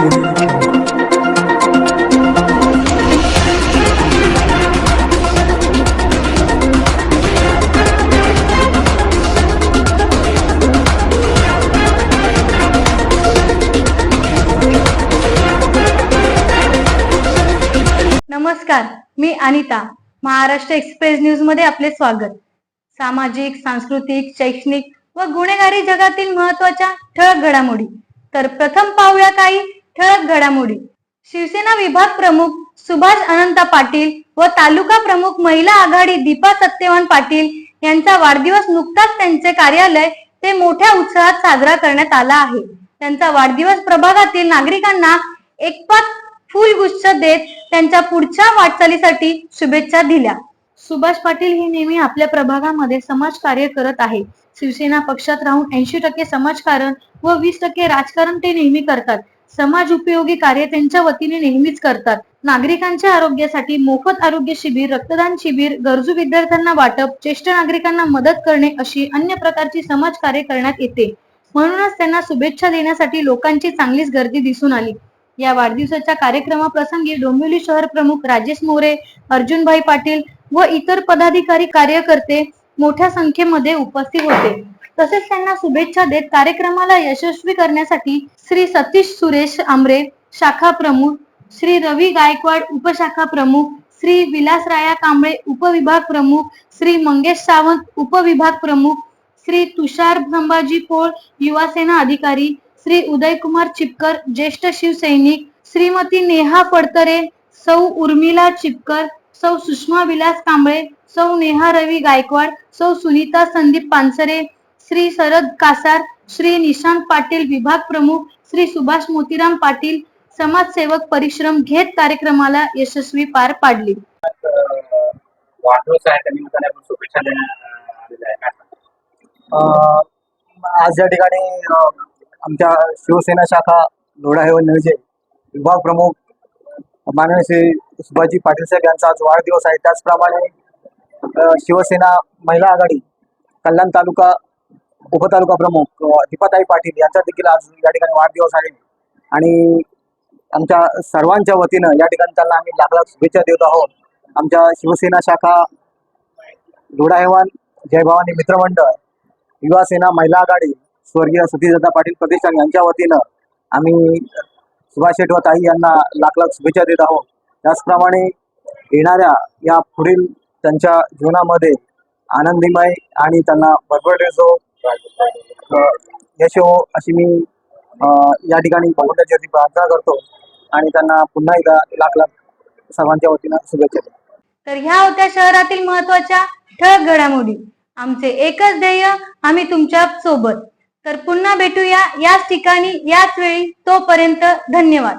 नमस्कार मी अनिता. महाराष्ट्र एक्सप्रेस न्यूजमध्ये आपले स्वागत. सामाजिक सांस्कृतिक शैक्षणिक व गुन्हेगारी जगातील महत्त्वाच्या ठळक घडामोडी. तर प्रथम पाहूया काही ठळक घडामोडी. शिवसेना विभाग प्रमुख सुभाष अनंत पाटील व तालुका प्रमुख महिला आघाडी दीपा सत्यवान पाटील यांचा वाढदिवस नुकताच त्यांचे कार्यालय ते मोठ्या उत्साहात साजरा करण्यात आला आहे. त्यांचा वाढदिवस प्रभागातील नागरिकांना एकपात फुलगुच्छ देत त्यांच्या पुढच्या वाटचालीसाठी शुभेच्छा दिल्या. सुभाष पाटील हे नेहमी आपल्या प्रभागामध्ये समाजकार्य करत आहे शिवसेना पक्षात राहून ऐंशी टक्के समाजकारण व वीस टक्के राजकारण ते नेहमी करतात. समाज उपयोगी कार्य त्यांच्या वतीने नेहमीच करतात. नागरिकांच्या आरोग्यासाठी मोफत आरोग्य शिबिर रक्तदान शिबिर गरजू विद्यार्थ्यांना वाटप ज्येष्ठ नागरिकांना मदत करणे अशी अन्य प्रकारची समाज कार्य करण्यात येते. म्हणूनच त्यांना शुभेच्छा देण्यासाठी लोकांची चांगलीच गर्दी दिसून आली. या वाढदिवसाच्या कार्यक्रमाप्रसंगी डोंबिवली शहर प्रमुख राजेश मोरे अर्जुनभाई पाटील व इतर पदाधिकारी कार्यकर्ते मोठ्या संख्येमध्ये उपस्थित होते. तसेच त्यांना शुभेच्छा देत कार्यक्रमाला यशस्वी करण्यासाठी श्री सतीश सुरेश आमरे शाखा प्रमुख श्री रवी गायकवाड उपशाखा प्रमुख श्री विलासराया कांबळे उपविभाग प्रमुख श्री मंगेश सावंत उपविभाग प्रमुख श्री तुषार संभाजी पोळ युवा सेना अधिकारी श्री उदयकुमार चिपकर ज्येष्ठ शिवसैनिक श्रीमती नेहा फडतरे सौ उर्मिला चिपकर सौ सुषमा विलास कांबळे सौ नेहा रवी गायकवाड सौ सुनीता संदीप पानसरे श्री शरद कासार श्री निशांत पाटील विभाग प्रमुख श्री सुभाष मोतीराम पाटील समाजसेवक परिश्रम घेत कार्यक्रमाला यशस्वी पार पाडली. आज या ठिकाणी आमच्या शिवसेना शाखा लोढा हेवन विभाग प्रमुख माननीय श्री सुभाषजी पाटील साहेब यांचा आज वाढदिवस आहे. त्याचप्रमाणे शिवसेना महिला आघाडी कल्याण तालुका उपतालुका प्रमुख दीपाताई पाटील यांचा देखील आज या ठिकाणी वाढदिवस आहे. आणि आमच्या सर्वांच्या वतीनं या ठिकाणी त्यांना आम्ही लाख लाख शुभेच्छा देत आहोत. आमच्या शिवसेना शाखा लोढा हेवान जयभवानी मित्रमंडळ युवा सेना महिला आघाडी स्वर्गीय सतीशदादा पाटील प्रतिष्ठान यांच्या वतीनं आम्ही सुभाष शेठ व ताई यांना लाख लाख शुभेच्छा देत आहोत. त्याचप्रमाणे येणाऱ्या या पुढील त्यांच्या जीवनामध्ये आनंदीमय आणि त्यांना भरभराटीचं अ, यश हो अशी मी या ठिकाणी भगवंताची वरती प्रार्थना करतो आणि त्यांना पुन्हा एकदा लाख लाख सर्वांच्या वतीनं शुभेच्छा तर ह्या होत्या शहरातील महत्त्वाच्या ठळक घडामोडी. आमचे एकच ध्येय आम्ही तुमच्यासोबत. तर पुन्हा भेटूया याच ठिकाणी याच वेळी तोपर्यंत धन्यवाद.